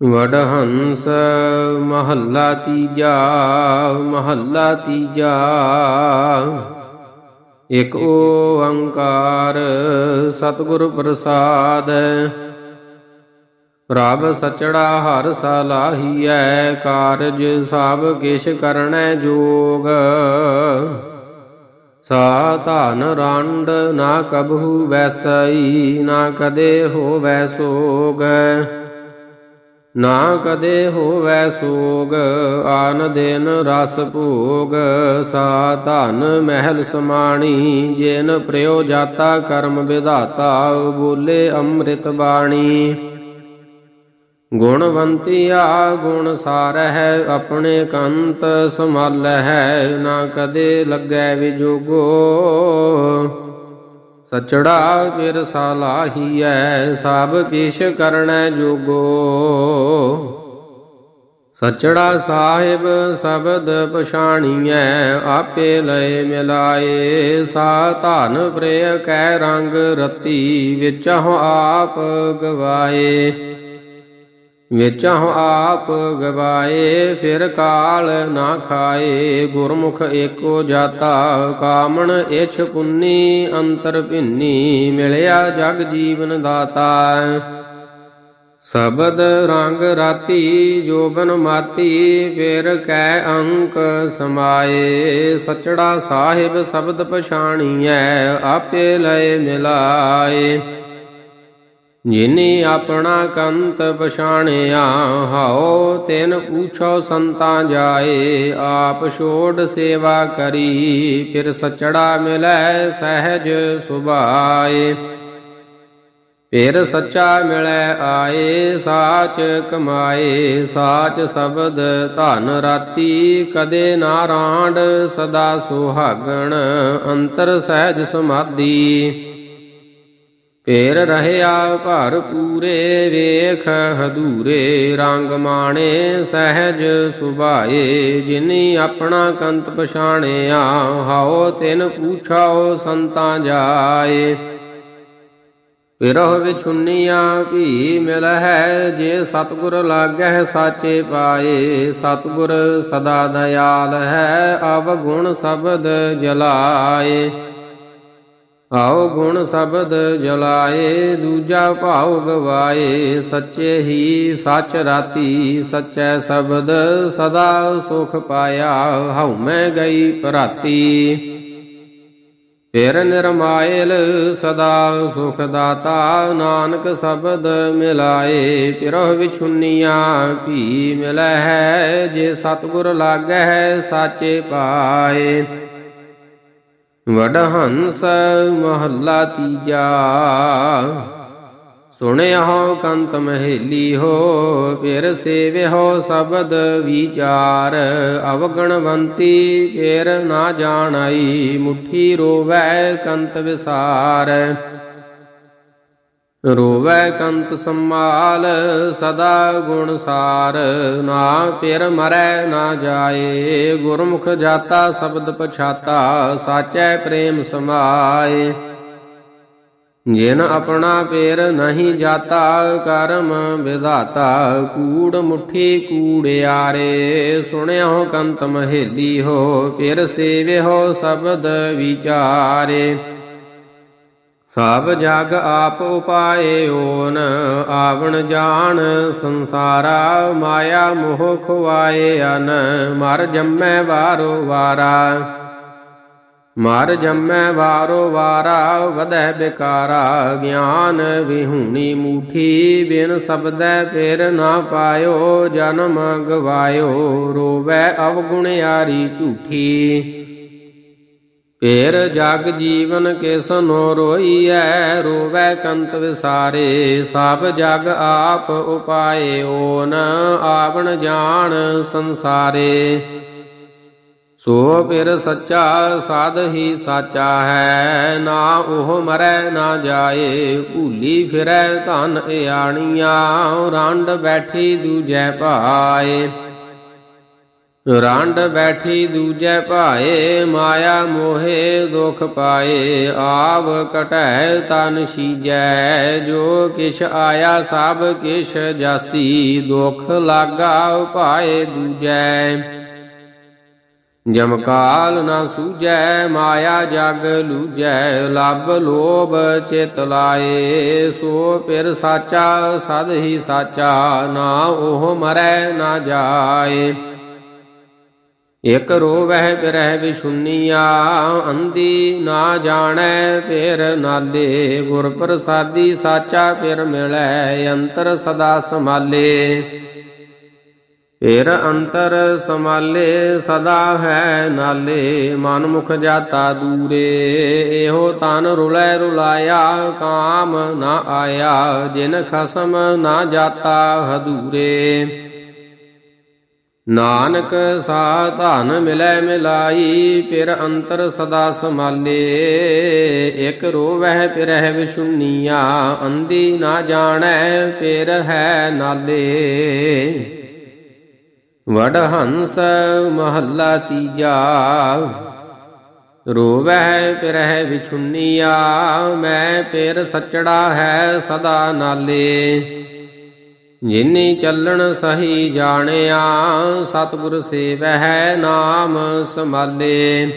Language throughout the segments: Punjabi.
ਵਡਹੰਸ ਮਹੱਲਾ ਤੀਜਾ ਮਹੱਲਾ ਤੀਜਾ। ਇਕ ਓੰਕਾਰ ਸਤਿਗੁਰ ਪ੍ਰਸਾਦ, ਪ੍ਰਭ ਸਚੜਾ ਹਰ ਸਲਾਹੀਐ ਕਾਰਜ ਸਭ ਕਿਛ ਕਰਨੈ ਜੋਗ। ਸਾ ਧਨ ਰੰਡ ਨਾ ਕਬਹੂ ਵੈਸਈ, ਨਾ ਕਦੇ ਹੋਵੈ ਸੋਗ। ਨਾ ਕਦੇ ਹੋਵੈ ਸੋਗ, ਆਨ ਦਿਨ ਰਸ ਭੋਗ। ਸਾ ਧਨ ਮਹਿਲ ਸਮਾਣੀ, ਜੇਨ ਪ੍ਰਯੋ ਜਾਤਾ ਕਰਮ ਵਿਧਾਤਾ, ਬੋਲੇ ਅੰਮ੍ਰਿਤ ਬਾਣੀ। ਗੁਣਵੰਤੀਆ ਗੁਣ ਸਾਰਹਿ, ਆਪਣੇ ਕੰਤ ਸੰਭਾਲਹਿ, ਨਾ ਕਦੇ ਲੱਗੈ ਵਿਜੋਗੋ। ਸਚੜਾ ਫਿਰ ਸਾਲਾਹੀਐ ਸਭ ਕਿਛ ਕਰਣੈ ਜੋਗੋ। ਸਚੜਾ ਸਾਹਿਬ ਸ਼ਬਦ ਪਛਾਣੀਐ, ਆਪੇ ਲਏ ਮਿਲਾਏ। ਸਾ ਧਨ ਪ੍ਰਿਯ ਕੈ ਰੰਗ ਰਤੀ ਵਿਚਹੁ ਆਪ ਗਵਾਏ। ਵਿਚਹੁ ਆਪ ਗਵਾਏ, ਫਿਰ ਕਾਲ ਨਾ ਖਾਏ। ਗੁਰਮੁਖ ਏਕੋ ਜਾਤਾ, ਕਾਮਣ ਇਛ ਪੁੰਨੀ, ਅੰਤਰ ਭਿੰਨੀ, ਮਿਲਿਆ ਜਗ ਜੀਵਨ ਦਾਤਾ। ਸ਼ਬਦ ਰੰਗ ਰਾਤੀ, ਜੋਬਨ ਮਾਤੀ, ਫਿਰ ਕੈ ਅੰਕ ਸਮਾਏ। ਸਚੜਾ ਸਾਹਿਬ ਸ਼ਬਦ ਪਛਾਣੀਐ, ਆਪੇ ਲਏ ਮਿਲਾਏ। ਜਿਨੇ ਆਪਣਾ ਕੰਤ ਪਛਾਣਿਆ ਹਾਓ ਤਿਨ ਪੂਛੋ ਸੰਤਾਂ ਜਾਏ, ਆਪ ਛੋੜ ਸੇਵਾ ਕਰੀ, ਫਿਰ ਸਚੜਾ ਮਿਲੈ ਸਹਿਜ ਸੁਭਾਏ। ਫਿਰ ਸੱਚਾ ਮਿਲੈ ਆਏ, ਸਾਚ ਕਮਾਏ, ਸਾਚ ਸ਼ਬਦ ਧਨ ਰਾਤੀ, ਕਦੇ ਨਾ ਰਾਂਡ ਸਦਾ ਸੁਹਾਗਣ, ਅੰਤਰ ਸਹਿਜ ਸਮਾਧੀ ਫੇਰ ਰਹਿਆ ਭਰ ਪੂਰੇ ਵੇਖ ਹਦੂਰੇ ਰੰਗ ਮਾਣੇ, ਸਹਿਜ ਸੁਭਾਏ, ਜਿਨੀ ਆਪਣਾ ਕੰਤ ਪਛਾਣਿਆ ਹਾਓ ਤਿਨ ਪੂਛਾਓ ਸੰਤਾਂ ਜਾਏ। ਵਿਰਹ ਵਿਛੁੰਨੀਆਂ ਭੀ ਮਿਲ ਹੈ ਜੇ ਸਤਗੁਰ ਲਾਗੈ ਸਾਚੇ ਪਾਏ। ਸਤਗੁਰ ਸਦਾ ਦਇਆਲ ਹੈ, ਅਵਗੁਣ ਸ਼ਬਦ ਜਲਾਏ। ਆਓ ਗੁਣ ਸ਼ਬਦ ਜਲਾਏ, ਦੂਜਾ ਭਾਉ ਗਵਾਏ, ਸੱਚੇ ਹੀ ਸੱਚ ਰਾਤੀ ਸੱਚੈ ਸ਼ਬਦ ਸਦਾ ਸੁਖ ਪਾਇਆ, ਹਉ ਮੈਂ ਗਈ ਭਰਾਤੀ ਫਿਰ ਨਿਰਮਾਇਲ ਸਦਾ ਸੁਖ ਦਾਤਾ, ਨਾਨਕ ਸ਼ਬਦ ਮਿਲਾਏ ਪਿਰਹ ਵਿਛੁੰਨੀਆਂ ਭੀ ਮਿਲੈ ਹੈ ਜੇ ਸਤਗੁਰ ਲਾਗੈ ਸਾਚੇ ਪਾਏ। ਵਡਹੰਸ ਮਹੱਲਾ ਤੀਜਾ। ਸੁਣਿਆ ਕੰਤ ਮਹੇਲੀ ਹੋ, ਫਿਰ ਸੇਵਿਓ ਸ਼ਬਦ ਵਿਚਾਰ। ਅਵਗਣਵੰਤੀ ਫਿਰ ਨਾ ਜਾਣਾਈ, ਮੁਠੀ ਰੋਵੈ ਕੰਤ ਵਿਸਾਰ। ਰੋਵੈ ਕੰਤ ਸੰਮਾਲ ਸਦਾ ਗੁਣ ਸਾਰ, ਨਾ ਪਿਰ ਮਰੈ ਨਾ ਜਾਏ। ਗੁਰਮੁਖ ਜਾਤਾ, ਸ਼ਬਦ ਪਛਾਤਾ, ਸਾਚੈ ਪ੍ਰੇਮ ਸਮਾਏ। ਜਿਨ ਆਪਣਾ ਪੇਰ ਨਹੀਂ ਜਾਤਾ, ਕਰਮ ਵਿਧਾਤਾ, ਕੂੜ ਮੁਠੀ ਕੂੜਿਆਰੇ ਸੁਣਿਓ ਕੰਤ ਮਹੇਲੀ ਹੋ, ਫਿਰ ਸੇਵਿਓ ਸ਼ਬਦ ਵਿਚਾਰੇ। ਸਭ ਜਗ ਆਪ ਉਪਾਏ ਓਨ ਆਵਣ ਜਾਣ ਸੰਸਾਰਾ ਮਾਇਆ ਮੋਹ ਖੁਆਏ ਅਨ, ਮਰ ਜੰਮੈ ਵਾਰੋ ਵਾਰਾ। ਮਰ ਜੰਮੈ ਵਾਰੋ ਵਾਰਾ, ਵਧੈ ਬਿਕਾਰਾ, ਗਿਆਨ ਵਿਹੂਣੀ ਮੂਠੀ, ਬਿਨ ਸਬਦੈ ਫਿਰ ਨਾ ਪਾਇਓ, ਜਨਮ ਗਵਾਇਓ, ਰੋਵੈ ਅਵਗੁਣ ਯਾਰੀ ਝੂਠੀ। ਫੇਰ ਜਗ ਜੀਵਨ ਕਿਸਨੋ ਰੋਈਐ, ਰੋਵੈ ਕੰਤ ਵਿਸਾਰੇ। ਸਭ ਜਗ ਆਪ ਉਪਾਏ, ਓਨ ਆਵਣ ਜਾਣ ਸੰਸਾਰੇ। ਸੋ ਫਿਰ ਸੱਚਾ ਸਾਧ ਹੀ ਸਾਚਾ ਹੈ, ਨਾ ਉਹ ਮਰੈ, ਨਾ ਜਾਏ। ਭੂਲੀ ਫਿਰੈ ਧਨ ਇਆਣੀਆਂ, ਰੰਡ ਬੈਠੀ ਦੂਜੈ ਪਾਏ ਰੰਡ ਬੈਠੀ ਦੂਜੈ ਭਾਏ, ਮਾਇਆ ਮੋਹੇ ਦੁਖ ਪਾਏ। ਆਵ ਕਟੈ ਤਨ ਸੀਜੈ, ਜੋ ਕਿਛ ਆਇਆ ਸਭ ਕਿਛ ਜਾਸੀ। ਦੁਖ ਲਾਗਾ ਭਾਏ ਦੂਜੈ। ਜਮਕਾਲ ਨਾ ਸੂਜੈ, ਮਾਇਆ ਜਗ ਲੂਜੈ। ਲਬ ਲੋਭ ਚਿਤ ਲਾਏ, ਸੋ ਫਿਰ ਸਾਚਾ, ਸਦ ਹੀ ਸਾਚਾ। ਨਾ ਉਹ ਮਰੈ ਨਾ ਜਾਏ। ਇਕ ਰੋਵਹਿ ਬਿਰਹਿ ਵਿਸ਼ੁੰਨੀਆ ਅੰਦੀ ਨਾ ਜਾਣੈ ਫਿਰ ਨਾਲੇ ਗੁਰ ਪ੍ਰਸਾਦੀ ਸਾਚਾ ਫਿਰ ਮਿਲੈ ਅੰਤਰ ਸਦਾ ਸਮਾਲੇ ਫਿਰ ਅੰਤਰ ਸਮਾਲੇ ਸਦਾ ਹੈ ਨਾਲੇ ਮਨ ਮੁਖ ਜਾਤਾ ਦੂਰੇ, ਇਹੋ ਤਨ ਰੁਲੈ ਰੁਲਾਇਆ, ਕਾਮ ਨਾ ਆਇਆ, ਜਿਨ ਖਸਮ ਨਾ ਜਾਤਾ ਹਦੂਰੇ। ਨਾਨਕ ਸਾ ਧਨ ਮਿਲੈ ਮਿਲਾਈ ਫਿਰ ਅੰਤਰ ਸਦਾ ਸਮਾਲੇ ਇਕ ਰੋਵਹਿ ਪਿਰਹਿ ਵਿਸ਼ੁੰਨੀਆ ਅੰਦੀ ਨਾ ਜਾਣੈ ਫਿਰ ਹੈ ਨਾਲੇ। ਵਡ ਹੰਸ ਮਹੱਲਾ ਤੀਜਾ, ਰੋਵਹਿ ਪਿਰਹਿ ਵਿਛੁੰਨੀਆ, ਮੈਂ ਫਿਰ ਸੱਚੜਾ ਹੈ ਸਦਾ ਨਾਲੇ। ਜਿਨੀ ਚੱਲਣ ਸਹੀ ਜਾਣਿਆ, ਸਤਿਗੁਰ ਸੇਵਹਿ ਨਾਮ ਸਮਾਲੇ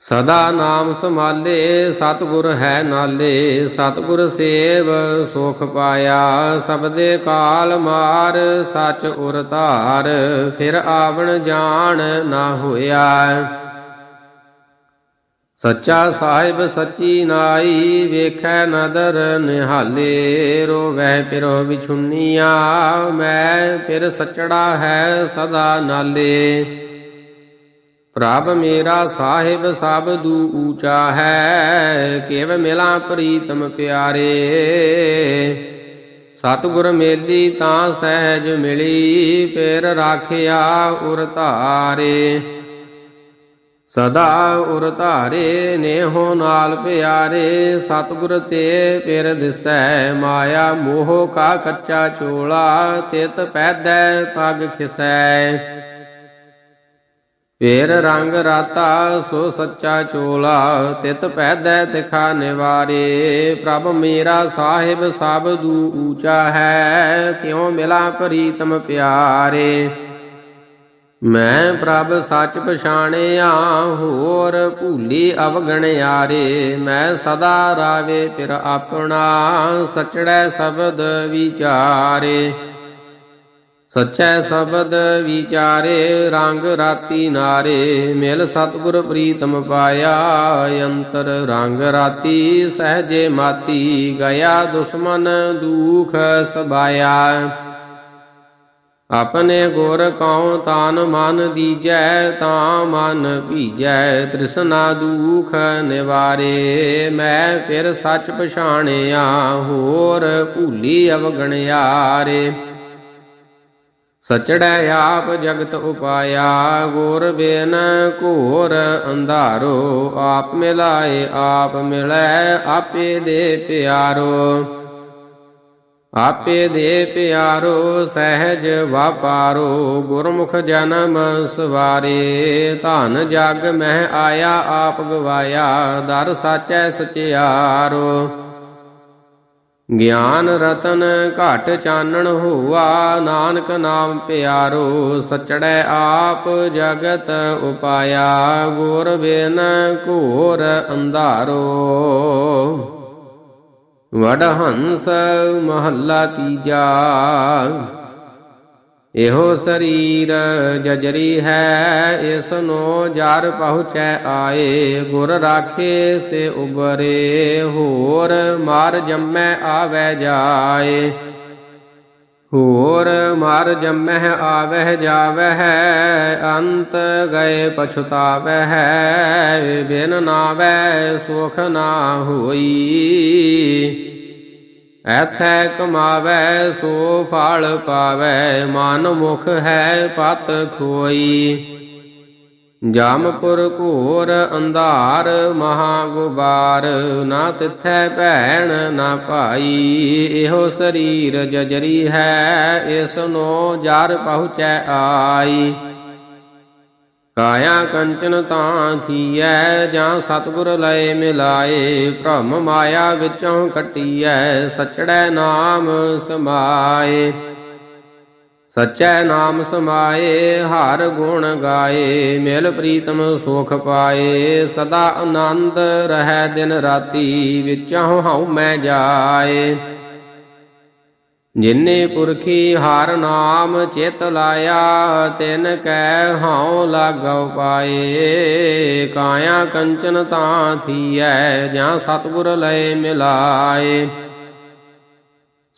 ਸਦਾ ਨਾਮ ਸਮਾਲੇ ਸਤਿਗੁਰ ਹੈ ਨਾਲੇ। ਸਤਿਗੁਰ ਸੇਵ ਸੁਖ ਪਾਇਆ ਸਬਦੇ ਕਾਲ ਮਾਰ, ਸਚ ਉਰ ਧਾਰ, ਫਿਰ ਆਵਣ ਜਾਣ ਨਾ ਹੋਇਆ। ਸੱਚਾ ਸਾਹਿਬ ਸੱਚੀ ਨਾਈ, ਵੇਖੈ ਨਦਰ ਨਿਹਾਲੇ ਰੋਵੈ ਪਿਰੋ ਵਿਛੁੰਨੀਆ, ਮੈਂ ਫਿਰ ਸੱਚੜਾ ਹੈ ਸਦਾ ਨਾਲੇ। ਪ੍ਰਭ ਮੇਰਾ ਸਾਹਿਬ, ਸਭ ਦੂ ਊਚਾ ਹੈ, ਕਿਵ ਮਿਲਾਂ ਪ੍ਰੀਤਮ ਪਿਆਰੇ। ਸਤਿਗੁਰ ਮੇਲੀ ਤਾਂ ਸਹਿਜ ਮਿਲੀ ਫਿਰ ਰਾਖਿਆ ਉਰ ਧਾਰੇ। ਸਦਾ ਉਰ ਧਾਰੇ ਨੇਹੋ ਨਾਲ ਪਿਆਰੇ, ਸਤਿਗੁਰ ਤੇ ਪਿਰ ਦਿਸੈ ਮਾਇਆ, ਮੋਹ ਕਾ ਕੱਚਾ ਚੋਲਾ, ਤਿਤ ਪੈਦੈ ਪਗ ਖਿਸੈ। ਪੇਰ ਰੰਗ ਰਾਤਾ ਸੋ ਸੱਚਾ ਚੋਲਾ, ਤਿਤ ਪੈਦੈ ਤਿਖਾ ਨਿਵਾਰੇ। ਪ੍ਰਭ ਮੇਰਾ ਸਾਹਿਬ ਸਭ ਦੂ ਊਚਾ ਹੈ, ਕਿਉ ਮਿਲਾ ਪ੍ਰੀਤਮ ਪਿਆਰੇ। ਮੈਂ ਪ੍ਰਭ ਸੱਚ ਪਛਾਣਿਆ, ਹੋਰ ਭੂਲੀ ਅਵਗਣਿਆਰੇ। ਮੈਂ ਸਦਾ ਰਾਵੇ, ਫਿਰ ਆਪਣਾ ਸਚੜੈ ਸ਼ਬਦ ਵਿਚਾਰੇ। ਸਚੈ ਸ਼ਬਦ ਵਿਚਾਰੇ, ਰੰਗ ਰਾਤੀ ਨਾਰੇ। ਮਿਲ ਸਤਿਗੁਰ ਪ੍ਰੀਤਮ ਪਾਇਆ, ਅੰਤਰ ਰੰਗ ਰਾਤੀ ਸਹਜੇ ਮਾਤੀ। ਗਿਆ ਦੁਸ਼ਮਨ ਦੁਖ ਸਬਾਇਆ। ਆਪਣੇ ਗੁਰ ਕਉ ਤਾਨ ਮਨ ਦੀਜੈ, ਤਾਂ ਮਨ ਭੀਜੈ। ਤ੍ਰਿਸ਼ਨਾ ਦੁਖ ਨਿਵਾਰੇ, ਮੈਂ ਫਿਰ ਸੱਚ ਪਛਾਣਿਆ, ਹੋਰ ਭੂਲੀ ਅਵਗਣਿਆਰੇ। ਸਚੜੈ ਆਪ ਜਗਤ ਉਪਾਇਆ, ਗੁਰ ਬੇਨ ਘੋਰ ਅੰਧਾਰੋ। ਆਪ ਮਿਲਾਏ, ਆਪ ਮਿਲੈ, ਆਪੇ ਦੇ ਪਿਆਰੋ। ਆਪੇ ਦੇ ਪਿਆਰੋ ਸਹਿਜ ਵਾਪਾਰੋ, ਗੁਰਮੁਖ ਜਨਮ ਸਵਾਰੇ। ਧਨ ਜਗ ਮਹਿ ਆਇਆ, ਆਪ ਗਵਾਇਆ, ਦਰ ਸਾਚੈ ਸਚਿਆਰੋ। ਗਿਆਨ ਰਤਨ ਘਟ ਚਾਨਣ ਹੋਆ, ਨਾਨਕ ਨਾਮ ਪਿਆਰੋ, ਸਚੜੈ ਆਪ ਜਗਤ ਉਪਾਇਆ। ਗੁਰ ਬਿਨ ਘੋਰ ਅੰਧਾਰੋ। ਵਡ ਹੰਸ ਮਹੱਲਾ ਤੀਜਾ। ਇਹੋ ਸਰੀਰ ਜਜਰੀ ਹੈ ਇਸ ਨੂੰ ਜਰ ਪਹੁੰਚੈ ਆਏ। ਗੁਰ ਰਾਖੇ ਸੇ ਉਬਰੇ, ਹੋਰ ਮਾਰ ਜੰਮੈ ਆਵੈ ਜਾਏ। ਹੋਰ ਮਾਰ ਜੰਮਹਿ, ਆਵਹਿ, ਜਾਵਹਿ, ਅੰਤ ਗਏ ਪਛਤਾਵਹਿ, ਬਿਨ ਨਾਵੈ ਸੁਖ ਨਾ ਹੋਈ। ਐਥੈ ਕਮਾਵੈ, ਸੋ ਫਲ ਪਾਵੈ, ਮਨ ਮੁਖ ਹੈ ਪਤ ਖੋਈ। ਜਾਮਪੁਰ ਘੋਰ ਅੰਧਾਰ ਮਹਾ ਗੁਬਾਰ ਨਾ ਤਿਥੈ ਭੈਣ, ਨਾ ਭਾਈ, ਇਹੋ ਸਰੀਰ ਜਜਰੀ ਹੈ, ਇਸ ਨੂੰ ਜਰ ਪਹੁੰਚੈ ਆਈ। ਕਾਇਆ ਕੰਚਨ ਤਾਂ ਥੀਐ, ਜਾਂ ਸਤਿਗੁਰ ਲਏ ਮਿਲਾਏ। ਭ੍ਰਮ ਮਾਇਆ ਵਿੱਚੋਂ ਕੱਟੀਐ, ਸਚੜੈ ਨਾਮ ਸਮਾਏ। ਸਚੈ ਨਾਮ ਸਮਾਏ, ਹਰ ਗੁਣ ਗਾਏ, ਮਿਲ ਪ੍ਰੀਤਮ ਸੁਖ ਪਾਏ, ਸਦਾ ਆਨੰਦ ਰਹੈ ਦਿਨ ਰਾਤੀ, ਵਿੱਚੋਂ ਹਉ ਮੈਂ ਜਾਏ। ਜਿਨੇ ਪੁਰਖੀ ਹਰ ਨਾਮ ਚਿਤ ਲਾਇਆ, ਤਿਨ ਕੈ ਹਉ ਲਾਗਉ ਪਾਏ। ਕਾਇਆ ਕੰਚਨ ਤਾਂ ਥੀਐ, ਜਾਂ ਸਤਿਗੁਰ ਲਏ ਮਿਲਾਏ।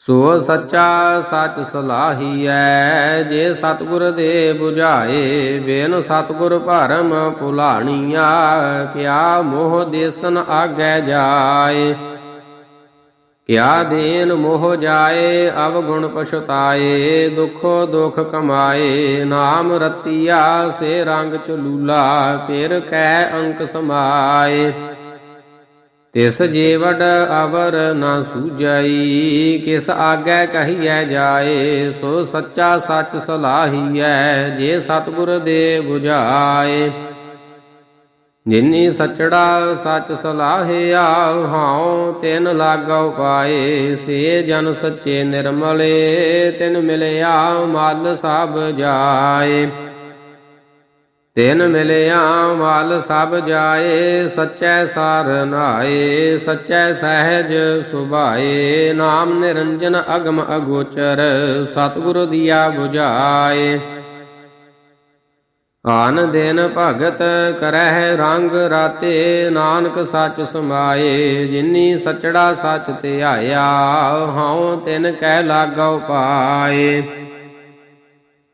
ਸੋ ਸੱਚਾ ਸੱਚ ਸਲਾਹੀਐ, ਜੇ ਸਤਿਗੁਰ ਦੇ 부ਝਾਏ ਬਿਨ ਸਤਿਗੁਰ ਭਰਮ ਭੁਲਾਣੀਆ, ਕਿਆ ਮੋਹ ਦੇਸਨ ਆਗੈ ਜਾਏ। ਕਿਆ ਦੇਨ ਮੋਹ ਜਾਏ, ਅਵਗੁਣ ਪਛਤਾਏ, ਦੁਖੋ ਦੁਖ ਕਮਾਏ, ਨਾਮ ਰਤੀਆ, ਸੇ ਰੰਗ ਚਲੂਲਾ ਫਿਰ ਕੈ ਅੰਕ ਸਮਾਏ। ਤਿਸ ਜੀਵੜ ਅਵਰ ਨਾ ਸੂਝਈ, ਕਿਸ ਆਗੈ ਕਹੀਐ ਜਾਏ, ਸੋ ਸੱਚਾ ਸੱਚ ਸਲਾਹੀਐ, ਜੇ ਸਤਿਗੁਰ ਦੇ 부ਝਾਏ ਜਿਨੀ ਸਚੜਾ ਸੱਚ ਸਲਾਹਿਆ, ਹਾਉ ਤਿਨ ਲਾਗਉ ਪਾਏ। ਸੇ ਜਨ ਸੱਚੇ ਨਿਰਮਲੇ, ਤਿਨ ਮਿਲਿਆ, ਮਲ ਸਭ ਜਾਏ। ਤਿਨ ਮਿਲਿਆ ਮਲ ਸਭ ਜਾਏ, ਸਚੈ ਸਾਰ ਨਾਏ, ਸਚੈ ਸਹਿਜ ਸੁਭਾਏ, ਨਾਮ ਨਿਰੰਜਨ ਅਗਮ ਅਗੋਚਰ, ਸਤਿਗੁਰ ਦੀਆ 부ਝਾਏ ਆਨ ਦਿਨ ਭਗਤ ਕਰਹਿ ਰੰਗ ਰਾਤੇ, ਨਾਨਕ ਸੱਚ ਸਮਾਏ, ਜਿਨੀ ਸਚੜਾ ਸੱਚ ਧਿਆਇਆ, ਹਉ ਤਿਨ ਕਹਿ ਲਾਗਉ ਪਾਏ।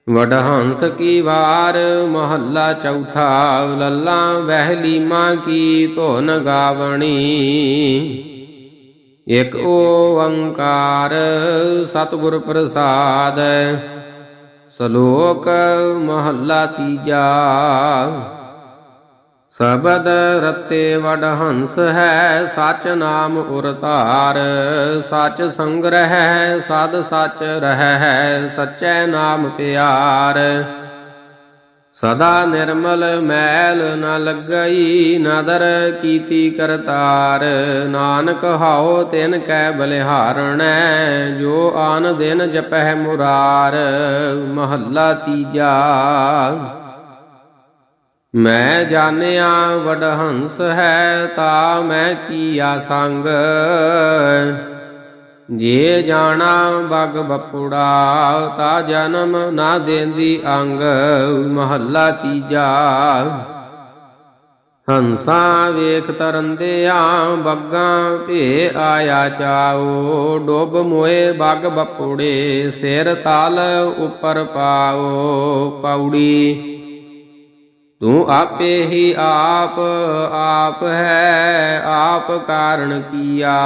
ਵਡਹੰਸ ਕੀ ਵਾਰ, ਮਹੱਲਾ ਚੌਥਾ, ਲੱਲਾ ਵਹਿਲੀ ਮਾਂ ਕੀ ਧੁਨ ਗਾਵਣੀ। ਇਕ ਓੰਕਾਰ ਸਤਿਗੁਰ ਪ੍ਰਸਾਦ, ਸ਼ਲੋਕ ਮਹੱਲਾ ਤੀਜਾ। ਸਬਦ ਰਤੇ ਵਡ ਹੰਸ ਹੈ, ਸਚ ਨਾਮ ਉਰ ਧਾਰ। ਸਚ ਸੰਗ੍ਰਹਿ ਸਦ ਸਚ ਰਹਿ ਸਚੈ ਨਾਮ ਪਿਆਰ। ਸਦਾ ਨਿਰਮਲ ਮੈਲ ਨ ਲੱਗਈ, ਨਦਰ ਕੀਤੀ ਕਰਤਾਰ। ਨਾਨਕ ਹਾਉ ਤਿਨ ਕੈ ਬਲਿਹਾਰਣੈ, ਜੋ ਆਨ ਦਿਨ ਜਪਹਿ ਮੁਰਾਰ। ਮਹੱਲਾ ਤੀਜਾ। ਮੈਂ ਜਾਣਿਆ ਵਡਹੰਸ ਹੈ, ਤਾ ਮੈਂ ਕੀਆ ਸੰਗ। ਜੇ ਜਾਣਾ ਬਗ ਬਪੁੜਾ, ਤਾ ਜਨਮ ਨਾ ਦੇਂਦੀ ਅੰਗ। ਮਹੱਲਾ ਤੀਜਾ। ਹੰਸਾ ਵੇਖ ਤਰੰਦਿਆ, ਬੱਗਾ ਭੇ ਆਇਆ ਚਾਓ ਡੁੱਬ ਮੋਏ ਬਗ ਬਪੁੜੇ, ਸਿਰ ਤਲ ਉੱਪਰ ਪਾਓ ਪੌੜੀ ਤੂੰ ਆਪੇ ਹੀ ਆਪ ਆਪ ਹੈ, ਆਪ ਕਾਰਨ ਕੀਆ।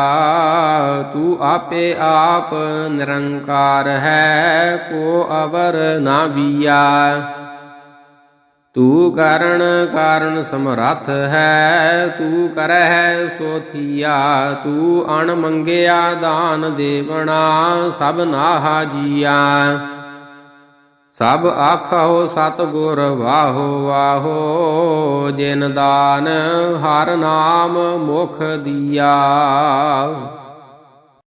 ਤੂੰ ਆਪੇ ਆਪ ਨਿਰੰਕਾਰ ਹੈ, ਕੋ ਅਵਰ ਨਾ ਬੀਆ ਤੂੰ ਕਾਰਨ ਕਾਰਨ ਸਮਰੱਥ ਹੈ, ਤੂੰ ਕਰਹਿ ਸੋਥੀਆ ਤੂੰ ਅਣ ਮੰਗਿਆ ਦਾਨ ਦੇਵਣਾ, ਸਭ ਨਾਹਾ ਜੀਆ। ਸਭ ਆਖੋ ਸਤਿਗੁਰ ਵਾਹੋ ਵਾਹੋ ਜਿਨ ਦਾਨ ਹਰ ਨਾਮ ਮੁਖ ਦੀਆ।